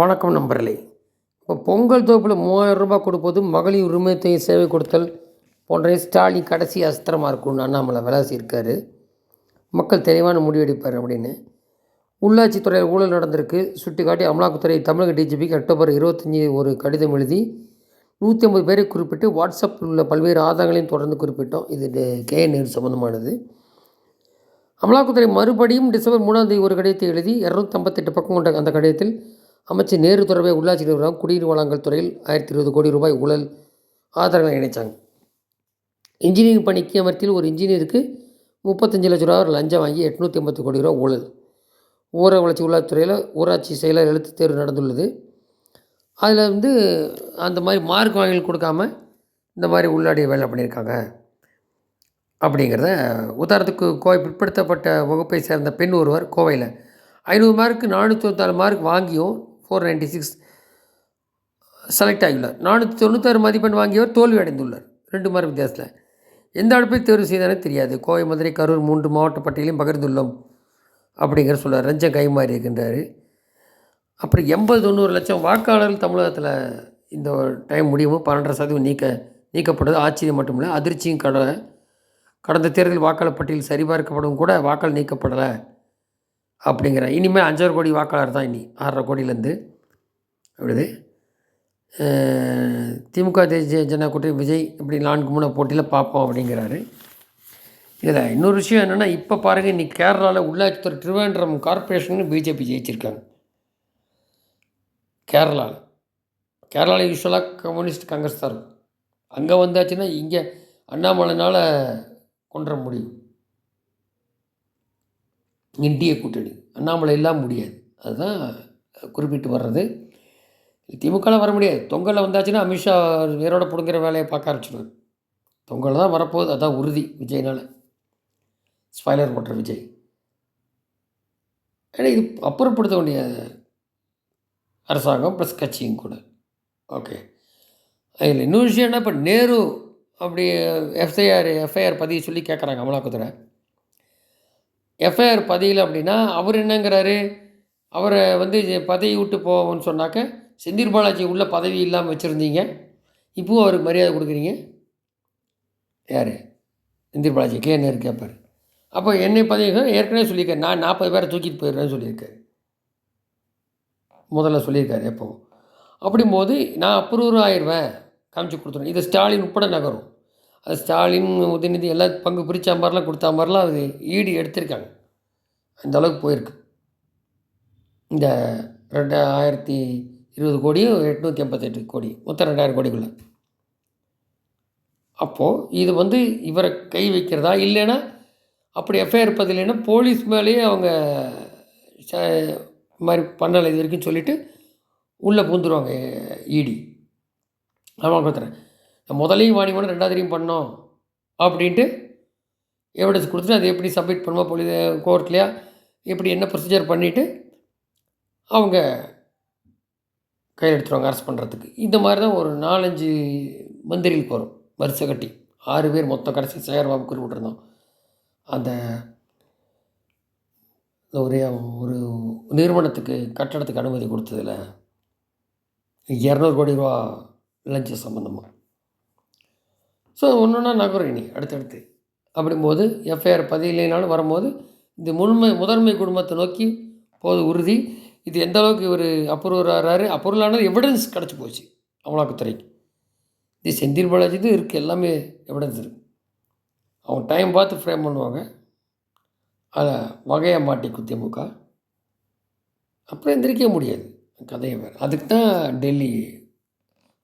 வணக்கம் நண்பர்களே. இப்போ பொங்கல் தோப்பில் மூவாயிரம் ரூபாய் கொடுப்பது மகளிர் உரிமை தொகை சேவை கொடுத்தல் போன்ற ஸ்டாலின் கடைசி அஸ்திரமாக இருக்கும்னு அண்ணாமலை விளாசியிருக்காரு மக்கள் தெளிவான முடிவெடுப்பார் அப்படின்னு. உள்ளாட்சித்துறையில் ஊழல் நடந்திருக்கு. சுட்டிக்காட்டி அமலாக்கத்துறை தமிழக டிஜிபிக்கு அக்டோபர் இருபத்தஞ்சி ஒரு கடிதம் எழுதி நூற்றி ஐம்பது பேரை குறிப்பிட்டு வாட்ஸ்அப்பில் உள்ள பல்வேறு ஆதாரங்களையும் தொடர்ந்து குறிப்பிட்டோம். இது கே நேரு சம்மந்தமானது அமலாக்கத்துறை மறுபடியும் டிசம்பர் மூணாம் தேதி ஒரு கடிதத்தை எழுதி இரநூத்தம்பத்தெட்டு பக்கம் கொண்ட அந்த கடிதத்தில் அமைச்சர் நேரு தொடர்பை உள்ளாட்சி நிறுவனம் குடிநீர் வழங்கல் துறையில் ஆயிரத்தி இருபது கோடி ரூபாய் ஊழல் ஆதாரங்களை இணைச்சாங்க. இன்ஜினியரிங் பணிக்கு அமர்த்தியில் ஒரு இன்ஜினியருக்கு முப்பத்தஞ்சு லட்ச ரூபா லஞ்சம் வாங்கி எட்நூற்றி ஐம்பத்தி கோடி ரூபா ஊழல். ஊர வளர்ச்சி உள்ளாட்சித்துறையில் ஊராட்சி செயலர் எழுத்து தேர்வு நடந்துள்ளது. அதில் வந்து அந்த மாதிரி மார்க் வாங்கி கொடுக்காம இந்த மாதிரி உள்ளாடிய வேலை பண்ணியிருக்காங்க அப்படிங்கிறத உதாரணத்துக்கு கோவை பிற்படுத்தப்பட்ட வகுப்பை சேர்ந்த பெண் ஒருவர் கோவையில். ஐநூறு மார்க்கு நானூற்றி தொண்ணூத்தாறு மார்க் வாங்கியும் ஃபோர் நைன்ட்டி சிக்ஸ் செலக்ட் ஆகியுள்ளார். நானூற்றி தொண்ணூத்தாறு மதிப்பெண் வாங்கியவர் தோல்வி அடைந்துள்ளார் ரெண்டு மார்க் வித்தியாசத்தில். எந்த அடுப்பை தேர்வு செய்தானே தெரியாது. கோவை மதுரை கரூர் மூன்று மாவட்ட பட்டியலையும் பகிர்ந்துள்ளோம் அப்படிங்கிற சொல்கிறார் ரஞ்சன் கைமாறி இருக்கின்றார். அப்புறம் எண்பது தொண்ணூறு லட்சம் வாக்காளர்கள் தமிழகத்தில் இந்த டைம் முடியும் பன்னெண்டரை சதவீதம் நீக்க நீக்கப்படுது ஆச்சரியம் மட்டுமில்லை அதிர்ச்சியும் கடலை கடந்த தேர்தல் வாக்காளர் பட்டியல் சரிபார்க்கப்படும் கூட வாக்காளர் நீக்கப்படலை. அப்படிங்கிற. இனிமேல் அஞ்சரை கோடி வாக்காளர் தான் இனி. ஆறரை கோடியிலேருந்து. அப்படிது திமுக தேசிய ஜன கூட்டணி விஜய் இப்படி நான்கு மூணு போட்டியில் பார்ப்போம் அப்படிங்கிறாரு. இதில் இன்னொரு விஷயம் என்னென்னா இப்போ பாருங்கள் இன்றைக்கி கேரளாவில் உள்ளாட்சித்துறை திருவேண்டரம் கார்பரேஷன் பிஜேபி ஜெயிச்சிருக்காங்க. கேரளாவில் கேரளாவில் யூஸ்வலாக கம்யூனிஸ்ட் காங்கிரஸ் தான் இருக்கும். அங்கே வந்தாச்சுன்னா இங்கே அண்ணாமலைனால் கொண்டுற முடியும். இந்திய கூட்டணி. அண்ணாமலை இல்லாமல் முடியாது. அதுதான் குறிப்பிட்டு வர்றது. திமுகவில் வர முடியாது. தொங்கலில் வந்தாச்சுன்னா அமித்ஷா வேரோட பிடுங்குற வேலையை பார்க்க ஆரம்பிச்சிடுவார் தொங்கல் தான் வரப்போகுது. அதான் உறுதி விஜய்னால். ஸ்பாய்லர் போட்ட விஜய். ஏன்னா இது அப்புறப்படுத்த வேண்டிய அரசாங்கம் ப்ளஸ் கட்சியும் கூட. ஓகே அதில் இன்னொரு விஷயம் என்ன? இப்போ நேரு அப்படி எஃப்ஐஆர் எஃப்ஐஆர் பதிவு சொல்லி கேட்குறாங்க அமலாக்கத்துறை. எஃப்ஐஆர் பதியல அப்படின்னா அவர் என்னங்கிறாரு? அவரை வந்து பதவி விட்டு போவோம்னு சொன்னாக்க செந்தில் பாலாஜி உள்ள பதவி இல்லாமல் வச்சுருந்தீங்க. இப்போவும் அவருக்கு மரியாதை கொடுக்குறீங்க. யார்? செந்தில் பாலாஜி. கே. கேட்பார் அப்போ என்னை பதவி ஏற்கனவே சொல்லியிருக்காரு. நான் நாற்பது பேரை தூக்கிட்டு போயிடுறேன்னு சொல்லியிருக்காரு. முதல்ல சொல்லியிருக்காரு எப்போவும். அப்படிங்கும்போது நான் அப்ரூவர் ஆயிடுவேன் காமிச்சு கொடுத்துருவேன் இது ஸ்டாலின் உட்பட நகரும். ஸ்டாலின் உதயநிதி எல்லாம் பங்கு பிரித்த மாதிரிலாம் கொடுத்தா மாதிரிலாம் அது ஈடு எடுத்திருக்காங்க. அந்த அளவுக்கு போயிருக்கு. இந்த ரெண்டு ஆயிரத்தி இருபது கோடியும் எட்நூற்றி ஐம்பத்தெட்டு கோடி மொத்தம் ரெண்டாயிரம் கோடிக்குள்ளே. அப்போது இது வந்து இவரை கை வைக்கிறதா இல்லைன்னா அப்படி எஃப்ஐஆர் பதிலைன்னா போலீஸ் மேலேயே அவங்க ச மாதிரி பண்ணலை இது வரைக்கும் சொல்லிவிட்டு உள்ளே பூந்துருவாங்க இடி ஆமாம் கொடுத்துறேன். முதலையும் வாணி பண்ண ரெண்டாவதுலையும் பண்ணோம் அப்படின்ட்டு எவிடன்ஸ் கொடுத்துட்டு அதை எப்படி சப்மிட் பண்ணுவோம் போலீஸ் கோர்ட்லையா எப்படி என்ன ப்ரொசீஜர் பண்ணிவிட்டு அவங்க கையில் எடுத்துருவாங்க அரெஸ்ட் பண்ணுறதுக்கு இந்த மாதிரி தான் ஒரு நாலஞ்சு மந்திரிகளுக்கு வரும். வரிசை கட்டி. ஆறு பேர் மொத்தம் கடைசி சேகர்பாபு குறிப்பிட்டிருந்தோம் அந்த ஒரே ஒரு நிறுவனத்துக்கு கட்டடத்துக்கு அனுமதி கொடுத்ததில் இரநூறு கோடி ரூபா லஞ்ச சம்மந்தமாக ஸோ ஒன்று ஒன்றா நகரும் இனி அடுத்தடுத்து. அப்படிங்கும்போது எஃப்ஐஆர் பதிவில்லைனாலும் வரும்போது இந்த முழுமை முதன்மை குடும்பத்தை நோக்கி போது உறுதி. இது எந்த அளவுக்கு இவர் அப்ரூவர் ஆகிறாரு அப்ரூவலானது எவிடன்ஸ் கிடச்சி போச்சு அமலாக்கத்துறைக்கு. இது செந்தில் பாலாஜி இது இருக்குது எல்லாமே எவிடன்ஸ் இருக்குது அவங்க டைம் பார்த்து ஃப்ரேம் பண்ணுவாங்க. அதை வகையை மாட்டி திமுக. அப்புறம் எந்திரிக்க முடியாது கதையை வேறு. அதுக்கு தான் டெல்லி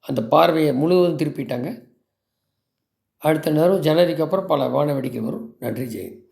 அந்த பார்வையை முழுவதும் திருப்பிட்டாங்க. அடுத்த நேரம் ஜனவரிக்கு அப்புறம் பல வானவேடிக்கை வரும். நன்றி ஜெயின்